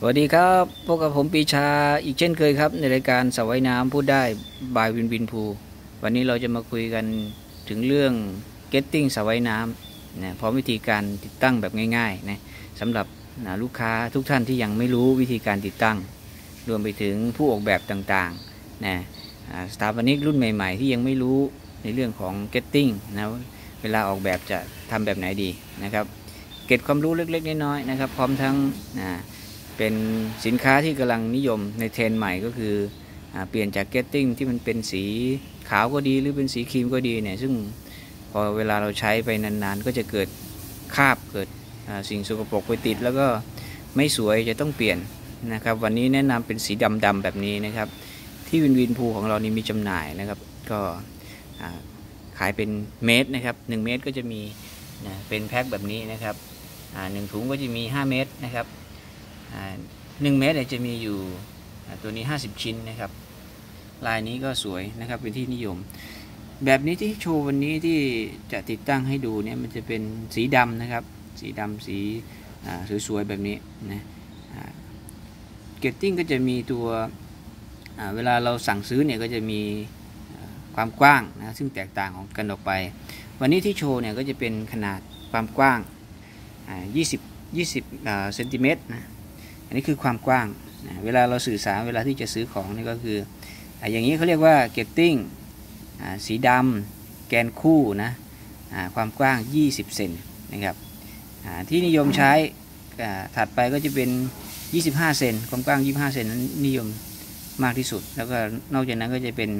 สวัสดีครับพบกับผมปีชาอีกเช่นเคยครับ ในรายการสวัยน้ำพูดได้บายวินวินภูวันนี้เราจะมาคุยกันถึงเรื่อง getting สวัยน้ำนะพร้อมวิธีการติดตั้งแบบง่ายๆนะสำหรับนะลูกค้าทุกท่านที่ยังไม่รู้วิธีการติดตั้ง รวมไปถึงผู้ออกแบบต่างๆนะสถาปนิกรุ่นใหม่ๆ ที่ยังไม่รู้ในเรื่องของ getting นะเวลาออกแบบจะทำแบบไหนดีนะครับ เก็บความรู้เล็กๆน้อยๆนะครับ พร้อมทั้งนะ เป็นสินค้าที่กำลังนิยมในเทรนใหม่ก็คืออเปลี่ยนจากเกตติ้งที่มันเป็นสีขาวก็ดีหรือเป็นสีครีมก็ดีเนี่ยซึ่งพอเวลาเราใช้ไปนานๆ ก็จะเกิดคราบเกิดสิ่งสกปรกไปติด แล้วก็ไม่สวยจะต้องเปลี่ยนนะครับ วันนี้แนะนำเป็นสีดำๆแบบนี้นะครับ ที่วินวินพูของเรานี่มีจำหน่ายนะครับ ก็ขายเป็นเมตรนะครับ1เมตรก็จะมีนะเป็นแพ็คแบบนี้นะครับหนึ่งถุงก็จะมี 5 เมตรนะครับ หนึ่งเมตรจะมีอยู่ตัวนี้ 50 ชิ้นนะครับ ลายนี้ก็สวยนะครับเป็นที่นิยม แบบนี้ที่โชว์วันนี้ที่จะติดตั้งให้ดูเนี่ยมันจะเป็นสีดำนะครับ สีดำสีสวยๆแบบนี้นะเกตติ้งก็จะมีตัวเวลาเราสั่งซื้อเนี่ยก็จะมีความกว้างนะซึ่งแตกต่างของกันออกไป วันนี้ที่โชว์เนี่ยก็จะเป็นขนาดความกว้างอ่า20 20เซนติเมตรนะ อันนี้คือความกว้างนะเวลาเราสื่อสารเวลาที่จะซื้อของนี่ก็คือออย่างนี้เขาเรียกว่าเกตติ้งสีดำแกนคู่นะความกว้าง 20 เซนนะครับที่นิยมใช้ถัดไปก็จะเป็น 25 เซนความกว้าง 25 เซนนั้นนิยมมากที่สุด แล้วก็นอกจากนั้นก็จะเป็น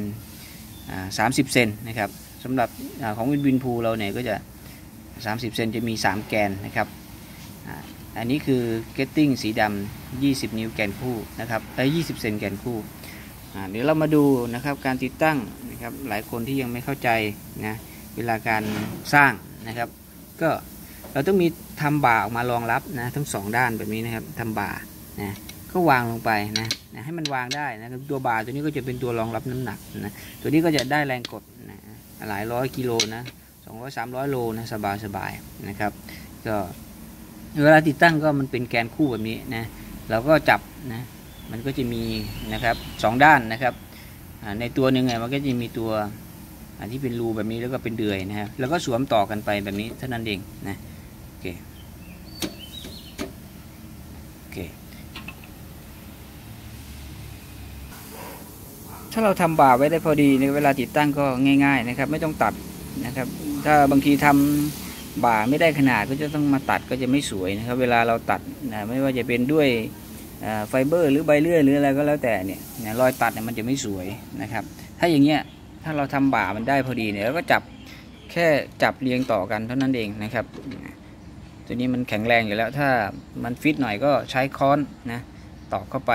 30 เซนนะครับสำหรับอของวินวินพูเราเนี่ยก็จะ 30 เซนจะมี 3 แกนนะครับ อันนี้คือ getting สีดำ 20 นิ้วแกนคู่นะครับและ20 เซนแกนคู่เดี๋ยวเรามาดูนะครับการติดตั้งนะครับหลายคนที่ยังไม่เข้าใจนะเวลาการสร้างนะครับ ก็เราต้องมีทำบ่าออกมารองรับนะทั้งสองด้านแบบนี้นะครับทำบ่านะก็วางลงไปนะนะให้มันวางได้นะครับตัวบ่าตัวนี้ก็จะเป็นตัวรองรับน้ำหนักนะตัวนี้ก็จะได้แรงกดนะหลายร้อยกิโลนะสองร้อยสามร้อยโลนะสบายสบายนะครับ ก็ เวลาติดตั้งก็มันเป็นแกนคู่แบบนี้นะเราก็จับนะมันก็จะมีนะครับสองด้านนะครับในตัวหนึ่งเนี่ยมันก็จะมีตัวอ่าที่เป็นรูแบบนี้แล้วก็เป็นเดือยนะครับแล้วก็สวมต่อกันไปแบบนี้เท่านั้นเองนะโอเคโอเคถ้าเราทำบ่าไว้ได้พอดีในเวลาติดตั้งก็ง่าย ๆนะครับ ไม่ต้องตัดนะครับ ถ้าบางทีทำ บ่าไม่ได้ขนาดก็จะต้องมาตัดก็จะไม่สวยนะครับ เวลาเราตัดนะไม่ว่าจะเป็นด้วยไฟเบอร์ หรือใบเลื่อยหรืออะไรก็แล้วแต่เนี่ยรอยตัดเนี่ยมันจะไม่สวยนะครับ ถ้าอย่างเงี้ยถ้าเราทำบ่ามันได้พอดีเนี่ยเราก็จับแค่จับเรียงต่อกันเท่านั้นเองนะครับ ตัวนี้มันแข็งแรงอยู่แล้ว ถ้ามันฟิตหน่อยก็ใช้ค้อนนะตอกเข้าไป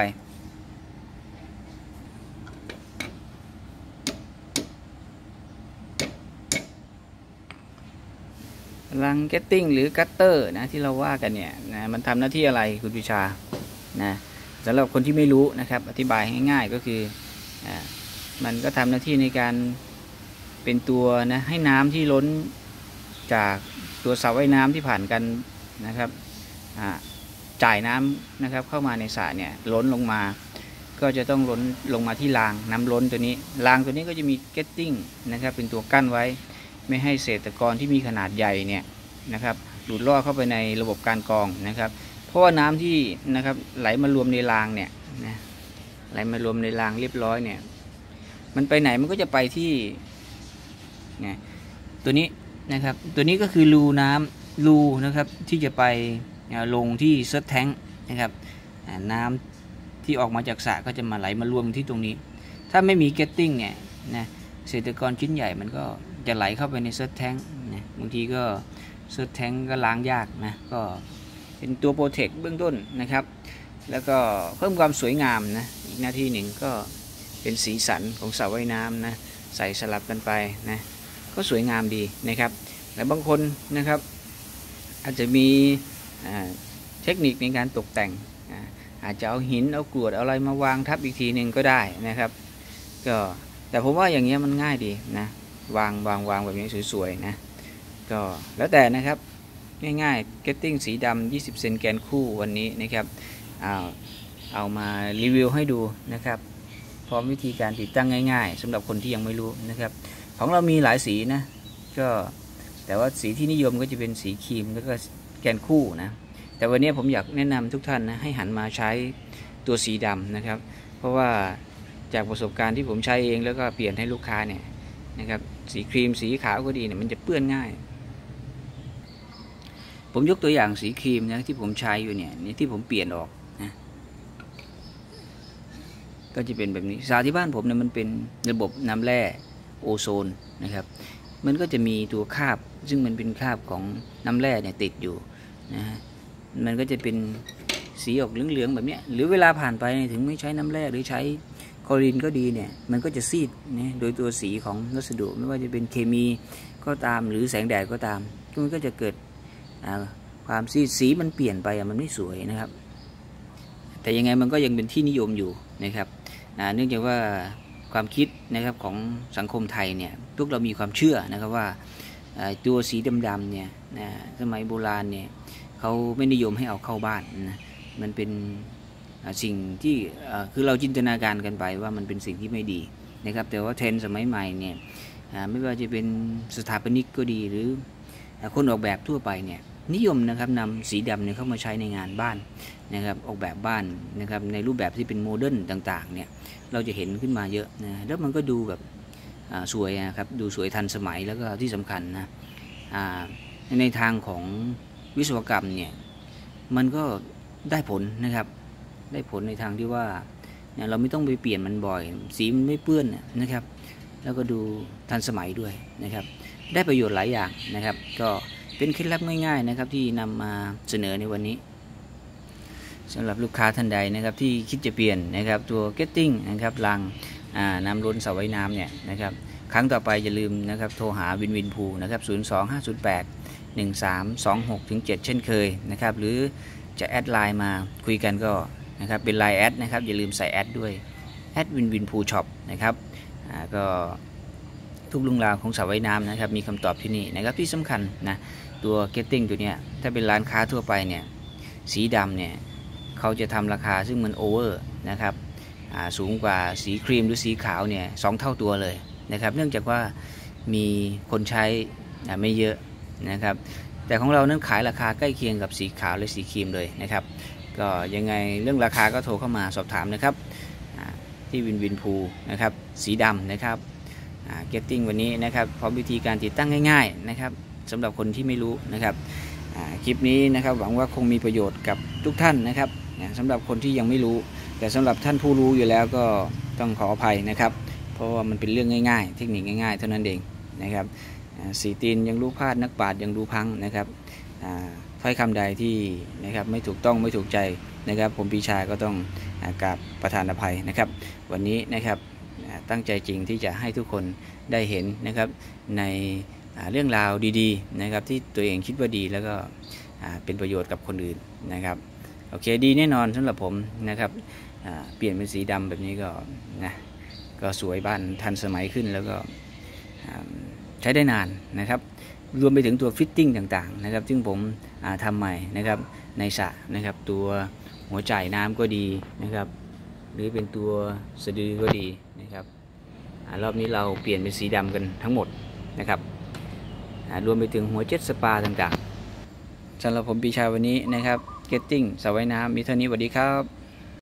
ลังเกตติ้งหรือกัตเตอร์นะที่เราว่ากันเนี่ยนะมันทำหน้าที่อะไรคุณพิชานะสำหรับคนที่ไม่รู้นะครับ อธิบายง่ายๆก็คืออ่ามันก็ทำหน้าที่ในการเป็นตัวนะให้น้ำที่ล้นจากตัวสระว่ายน้ำที่ผ่านกันนะครับอ่าจ่ายน้ำนะครับเข้ามาในสระเนี่ยล้นลงมา ก็จะต้องล้นลงมาที่รางน้ำล้นตัวนี้รางตัวนี้ก็จะมีเกตติ้งนะครับเป็นตัวกั้นไว้ ไม่ให้เศษตะกอนที่มีขนาดใหญ่เนี่ยนะครับหลุดลอดเข้าไปในระบบการกรองนะครับ เพราะว่าน้ำที่นะครับไหลมารวมในรางเนี่ยนะไหลมารวมในรางเรียบร้อยเนี่ยมันไปไหนมันก็จะไปที่เนี่ยตัวนี้นะครับตัวนี้ก็คือรูน้ำรูนะครับที่จะไปลงที่เซิร์ฟแทงนะครับน้ำที่ออกมาจากสระก็จะมาไหลมารวมที่ตรงนี้ ถ้าไม่มีเกตติ้งเนี่ยนะเศษตะกอนชิ้นใหญ่มันก็ จะไหลเข้าไปในเซิร์ฟแท้งนะบางทีก็เซิร์ฟแท้งก็ล้างยากนะก็เป็นตัวโปรเทคเบื้องต้นนะครับ แล้วก็เพิ่มความสวยงามนะอีกหน้าที่หนึ่งก็เป็นสีสันของสระว่ายน้ำนะใส่สลับกันไปนะก็สวยงามดีนะครับและบางคนนะครับ อาจจะมีเทคนิคในการตกแต่ง อาจจะเอาหินเอากรวดเอาอะไรมาวางทับอีกทีหนึ่งก็ได้นะครับ ก็แต่ผมว่าอย่างเงี้ยมันง่ายดีนะ วางวางวางแบบนี้สวยๆนะก็แล้วแต่นะครับง่ายๆ getting สีดำ20 เซนแกนคู่วันนี้นะครับเอาเอามารีวิวให้ดูนะครับ พร้อมวิธีการติดตั้งง่าย ๆสำหรับคนที่ยังไม่รู้นะครับ ของเรามีหลายสีนะก็แต่ว่าสีที่นิยมก็จะเป็นสีครีมแล้วก็แกนคู่นะแต่วันนี้ผมอยากแนะนำทุกท่านนะให้หันมาใช้ตัวสีดำนะครับ เพราะว่าจากประสบการณ์ที่ผมใช้เองแล้วก็เปลี่ยนให้ลูกค้าเนี่ย นะครับ สีครีมสีขาวก็ดีเนี่ยมันจะเปื้อนง่าย ผมยกตัวอย่างสีครีมนะที่ผมใช้อยู่เนี่ยนี่ที่ผมเปลี่ยนออกนะก็จะเป็นแบบนี้สาที่บ้านผมเนี่ยมันเป็นระบบน้ำแร่โอโซนนะครับ มันก็จะมีตัวคราบ ซึ่งมันเป็นคราบของน้ำแร่เนี่ยติดอยู่นะฮะมันก็จะเป็นสีออกเหลืองๆแบบนี้หรือเวลาผ่านไปถึงไม่ใช้น้ำแร่หรือใช้ คลอรีนก็ดีเนี่ยมันก็จะซีดนะโดยตัวสีของวัสดุไม่ว่าจะเป็นเคมีก็ตามหรือแสงแดดก็ตามมันก็จะเกิดความซีดสีมันเปลี่ยนไปมันไม่สวยนะครับ แต่ยังไงมันก็ยังเป็นที่นิยมอยู่นะครับเนื่องจากว่าความคิดนะครับของสังคมไทยเนี่ยทุกเรามีความเชื่อนะครับว่าตัวสีดำๆเนี่ยสมัยโบราณเนี่ยเขาไม่นิยมให้เอาเข้าบ้านนะมันเป็น สิ่งที่คือเราจินตนาการกันไปว่ามันเป็นสิ่งที่ไม่ดีนะครับแต่ว่าเทรนสมัยใหม่เนี่ยไม่ว่าจะเป็นสถาปนิกก็ดีหรือคนออกแบบทั่วไปเนี่ยนิยมนะครับนำสีดำเนี่ยเข้ามาใช้ในงานบ้านนะครับออกแบบบ้านนะครับในรูปแบบที่เป็นโมเดิร์นต่างๆเนี่ยเราจะเห็นขึ้นมาเยอะนะแล้วมันก็ดูแบบสวยนะครับดูสวยทันสมัยแล้วก็ที่สำคัญนะในทางของวิศวกรรมเนี่ยมันก็ได้ผลนะครับ ได้ผลในทางที่ว่าเราไม่ต้องไปเปลี่ยนมันบ่อย สีมันไม่เปื้อนนะครับ แล้วก็ดูทันสมัยด้วยนะครับ ได้ประโยชน์หลายอย่างนะครับ ก็เป็นเคล็ดลับง่าย ๆนะครับ ที่นำมาเสนอในวันนี้สำหรับลูกค้าท่านใดนะครับ ที่คิดจะเปลี่ยนนะครับตัว getting นะครับรางน้ำล้นเสาไว้น้ำเนี่ยนะครับครั้งต่อไปอย่าลืมนะครับโทรหาวินวินพูนะครับ02508 1326ถึง7เช่นเคยนะครับ หรือจะแอดไลน์มาคุยกันก็ นะครับเป็นไลน์แอดนะครับอย่าลืมใส่แอดด้วยแอดวินวินพูช็อปนะครับก็ทุกลุงราวของสระว่ายน้ำนะครับมีคำตอบที่นี่นะครับที่สำคัญนะตัว getting ตัวเนี้ยถ้าเป็นร้านค้าทั่วไปเนี่ยสีดำเนี่ยเขาจะทำราคาซึ่งมันโอเวอร์นะครับสูงกว่าสีครีมหรือสีขาวเนี่ยสเท่าตัวเลยนะครับเนื่องจากว่ามีคนใช้ไม่เยอะนะครับแต่ของเรานั้นขายราคาใกล้เคียงกับสีขาวและสีครีมเลยนะครับ ก็ยังไงเรื่องราคาก็โทรเข้ามาสอบถามนะครับที่วินวินพูนะครับสีดำนะครับเก็ตติ้งวันนี้นะครับพร้อมวิธีการติดตั้งง่าย ๆนะครับสำหรับคนที่ไม่รู้นะครับคลิปนี้นะครับหวังว่าคงมีประโยชน์กับทุกท่านนะครับสำหรับคนที่ยังไม่รู้ แต่สำหรับท่านผู้รู้อยู่แล้วก็ต้องขออภัยนะครับ เพราะว่ามันเป็นเรื่องง่ายๆ เทคนิคง่ายๆ เท่านั้นเองนะครับสีตีนยังรู้พลาดนักปราดยังรู้พังนะครับ ถ้อยคำใดที่นะครับไม่ถูกต้องไม่ถูกใจนะครับ ผมปีชาก็ต้องกราบประธานอภัยนะครับ วันนี้นะครับตั้งใจจริงที่จะให้ทุกคนได้เห็นนะครับในเรื่องราวดีๆนะครับที่ตัวเองคิดว่าดีแล้วก็เป็นประโยชน์กับคนอื่นนะครับโอเคดีแน่นอนสำหรับผมนะครับเปลี่ยนเป็นสีดำแบบนี้ก็นะก็สวยบ้านทันสมัยขึ้นแล้วก็ใช้ได้นานนะครับ รวมไปถึงตัวฟิตติ้งต่างๆนะครับ ซึ่งผมทำใหม่นะครับในสระนะครับ ตัวหัวจ่ายน้ำก็ดีนะครับ หรือเป็นตัวสะดือก็ดีนะครับรอบนี้เราเปลี่ยนเป็นสีดำกันทั้งหมดนะครับรวมไปถึงหัวเจ็ตสปาต่างๆสำหรับผมปีชาวันนี้นะครับ Getting สระว่ายน้ำมีเท่านี้สวัสดีครับ